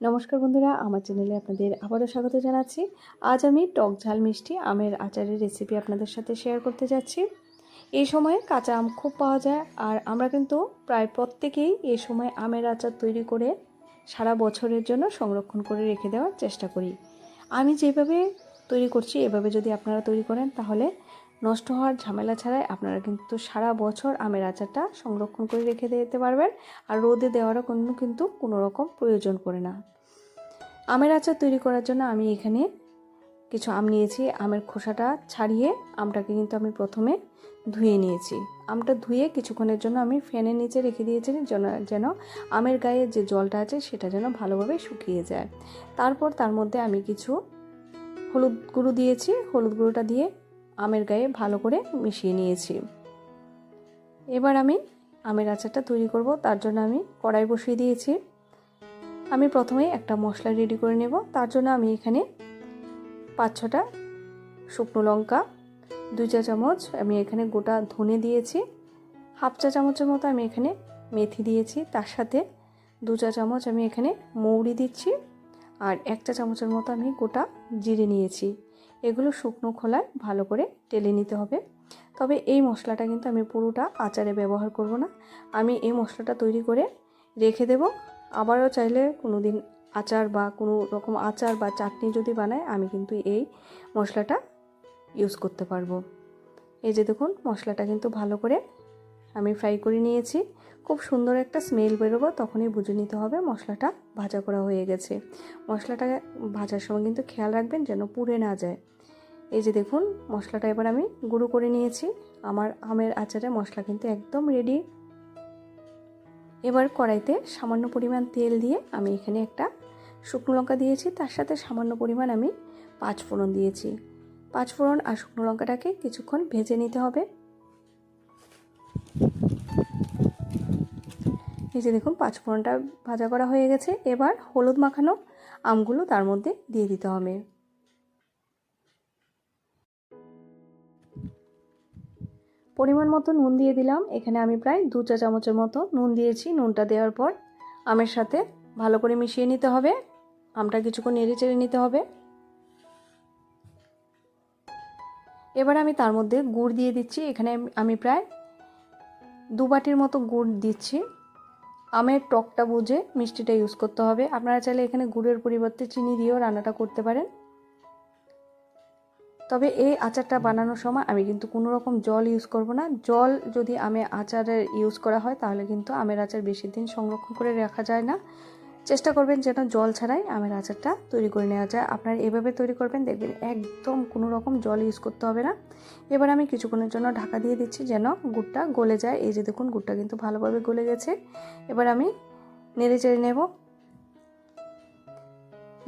নমস্কার বন্ধুরা, আমার চ্যানেলে আপনাদের আবারও স্বাগত জানাচ্ছি। আজ আমি টক ঝাল মিষ্টি আমের আচারের রেসিপি আপনাদের সাথে শেয়ার করতে যাচ্ছি। এই সময়ে কাঁচা আম খুব পাওয়া যায়, আর আমরা কিন্তু প্রায় প্রত্যেকেই এই সময় আমের আচার তৈরি করে সারা বছরের জন্য সংরক্ষণ করে রেখে দেওয়ার চেষ্টা করি। আমি যেভাবে তৈরি করছি, এভাবে যদি আপনারা তৈরি করেন, তাহলে নষ্ট হওয়ার ঝামেলা ছাড়াই আপনারা কিন্তু সারা বছর আমের আচারটা সংরক্ষণ করে রেখে দিতে পারবেন আর রোদে দেওয়ারও কোনো কিন্তু কোনো রকম প্রয়োজন পড়ে না। আমের আচার তৈরি করার জন্য আমি এখানে কিছু আম নিয়েছি। আমের খোসাটা ছাড়িয়ে আমটাকে কিন্তু আমি প্রথমে ধুয়ে নিয়েছি। আমটা ধুয়ে কিছুক্ষণের জন্য আমি ফ্যানের নিচে রেখে দিয়েছি যেন যেন আমের গায়ে যে জলটা আছে সেটা যেন ভালোভাবে শুকিয়ে যায়। তারপর তার মধ্যে আমি কিছু হলুদ গুঁড়ো দিয়েছি। হলুদ গুঁড়োটা দিয়ে আমের গায়ে ভালো করে মিশিয়ে নিয়েছি। এবার আমি আমের আচারটা তৈরি করব, তার জন্য আমি কড়াই বসিয়ে দিয়েছি। আমি প্রথমে একটা মশলা রেডি করে নেব, তার জন্য আমি এখানে পাঁচ ছটা শুকনো লঙ্কা, দুই চা চামচ আমি এখানে গোটা ধনে দিয়েছি, হাফ চা চামচের মতো আমি এখানে মেথি দিয়েছি, তার সাথে দু চা চামচ আমি এখানে মৌরি দিচ্ছি, আর এক চা চামচের মতো আমি গোটা জিরে নিয়েছি। এগুলো শুকনো খোলায় ভালো করে টেলে নিতে হবে। তবে এই মশলাটা কিন্তু আমি পুরোটা আচারে ব্যবহার করব না। আমি এই মশলাটা তৈরি করে রেখে দেব। আবারও চাইলে কোনো দিন আচার বা কোনো রকম আচার বা চাটনি যদি বানাই আমি কিন্তু এই মশলাটা ইউজ করতে পারব। এই যে দেখুন, মশলাটা কিন্তু ভালো করে আমি ফ্রাই করে নিয়েছি। খুব সুন্দর একটা স্মেল বেরোবো, তখনই বুঝে নিতে হবে। মশলাটা ভাজা করা হয়ে গেছে। মশলাটা ভাজার সময় কিন্তু খেয়াল রাখবেন যেন পুড়ে না যায়। এই যে দেখুন, মশলাটা এবার আমি গুঁড়ো করে নিয়েছি। আমার আমের আচারে মশলা কিন্তু একদম রেডি এবার কড়াইতে সামান্য পরিমাণ তেল দিয়ে আমি এখানে একটা শুকনো লঙ্কা দিয়েছি। তার সাথে সামান্য পরিমাণ আমি পাঁচ ফোড়ন দিয়েছি। পাঁচ ফোড়ন আর শুকনো লঙ্কাটাকে কিছুক্ষণ ভেজে নিতে হবে। এই যে দেখুন পাঁচ ফোড়নটা ভাজা করা হয়ে গেছে। এবার হলুদ মাখানো আমগুলো তার মধ্যে দিয়ে দিতে হবে। পরিমাণ মতো নুন দিয়ে দিলাম। এখানে আমি প্রায় দু চা চামচের মতো নুন দিয়েছি। নুনটা দেওয়ার পর আমের সাথে ভালো করে মিশিয়ে নিতে হবে। আমটা কিছুক্ষণ নেড়ে চেড়ে নিতে হবে। এবার আমি তার মধ্যে গুড় দিয়ে দিচ্ছি। এখানে আমি প্রায় দু বাটির মতো গুড় দিচ্ছি। আমের টকটা বুঝে মিষ্টিটা ইউজ করতে হবে। আপনারা চাইলে এখানে গুড়ের পরিবর্তে চিনি দিয়েও রান্নাটা করতে পারেন। তবে এই আচারটা বানানোর সময় আমি কিন্তু কোনো রকম জল ইউজ করব না। জল যদি আমি আচারের ইউজ করা হয় তাহলে কিন্তু আমের আচার বেশি দিন সংরক্ষণ করে রাখা যায় না। চেষ্টা করবেন যেন জল ছাড়াই আমের আচারটা তৈরি করে নেওয়া যায়। আপনারা এভাবে তৈরি করবেন, দেখবেন একদম কোনো রকম জল ইউজ করতে হবে না। এবার আমি কিছুক্ষণের জন্য ঢাকা দিয়ে দিচ্ছি যেন গুড়টা গলে যায়। এই যে দেখুন, গুড়টা কিন্তু ভালোভাবে গলে গেছে। এবার আমি নেড়ে চেড়ে নেব।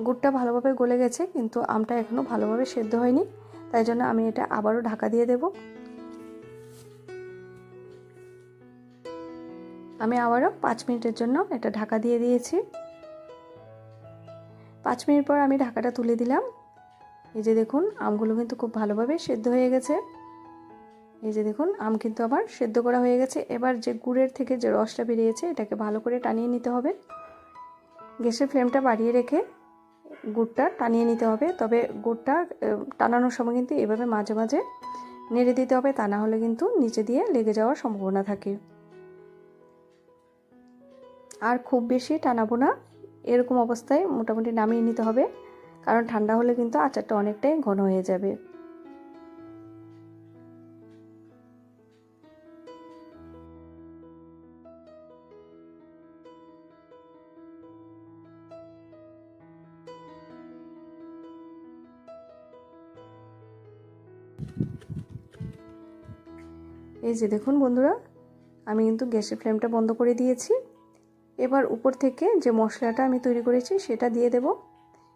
গুড়টা ভালোভাবে গলে গেছে, কিন্তু আমটা এখনও ভালোভাবে সেদ্ধ হয়নি। তাই জন্য আমি এটা আবারও ঢাকা দিয়ে দেব। আমি আবারও পাঁচ মিনিটের জন্য এটা ঢাকা দিয়ে দিয়েছি। পাঁচ মিনিট পর আমি ঢাকাটা তুলে দিলাম। এই যে দেখুন, আমগুলো কিন্তু খুব ভালোভাবে সেদ্ধ হয়ে গেছে। এই যে দেখুন, আম কিন্তু আবার সেদ্ধ করা হয়ে গেছে। এবার যে গুড়ের থেকে যে রসটা বেরিয়েছে, এটাকে ভালো করে টানিয়ে নিতে হবে। গ্যাসের ফ্লেমটা বাড়িয়ে রেখে গুড়টা টানিয়ে নিতে হবে। তবে গুড়টা টানানোর সময় কিন্তু এভাবে মাঝে মাঝে নেড়ে দিতে হবে, তা না হলে কিন্তু নিচে দিয়ে লেগে যাওয়ার সম্ভাবনা থাকে। আর খুব বেশি টানাবো না। এরকম অবস্থায় মোটামুটি নামিয়ে নিতে হবে। কারণ ঠান্ডা হলে কিন্তু আচারটা অনেকটাই ঘন হয়ে যাবে। এই যে দেখুন বন্ধুরা, আমি কিন্তু গ্যাসের ফ্লেমটা বন্ধ করে দিয়েছি। এবার উপর থেকে যে মশলাটা আমি তৈরি করেছি সেটা দিয়ে দেব।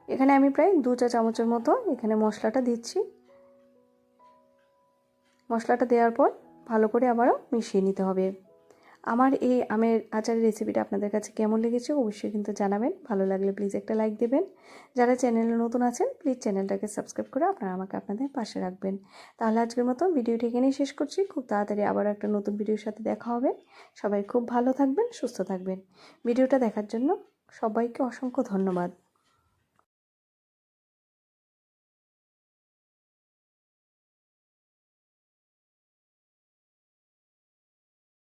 এখানে আমি প্রায় দু চা চামচের মতো এখানে মশলাটা দিচ্ছি। মশলাটা দেওয়ার পর ভালো করে আবারও মিশিয়ে নিতে হবে। আমার এই আমের আচারের রেসিপিটা আপনাদের কাছে কেমন লেগেছে অবশ্যই কিন্তু জানাবেন। ভালো লাগলে প্লিজ একটা লাইক দেবেন। যারা চ্যানেলে নতুন আছেন প্লিজ চ্যানেলটাকে সাবস্ক্রাইব করে আপনারা আমাকে আপনাদের পাশে রাখবেন। তাহলে আজকের মতো ভিডিওটি এখানেই শেষ করছি। খুব তাড়াতাড়ি আবার একটা নতুন ভিডিওর সাথে দেখা হবে। সবাই খুব ভালো থাকবেন, সুস্থ থাকবেন। ভিডিওটা দেখার জন্য সবাইকে অসংখ্য ধন্যবাদ।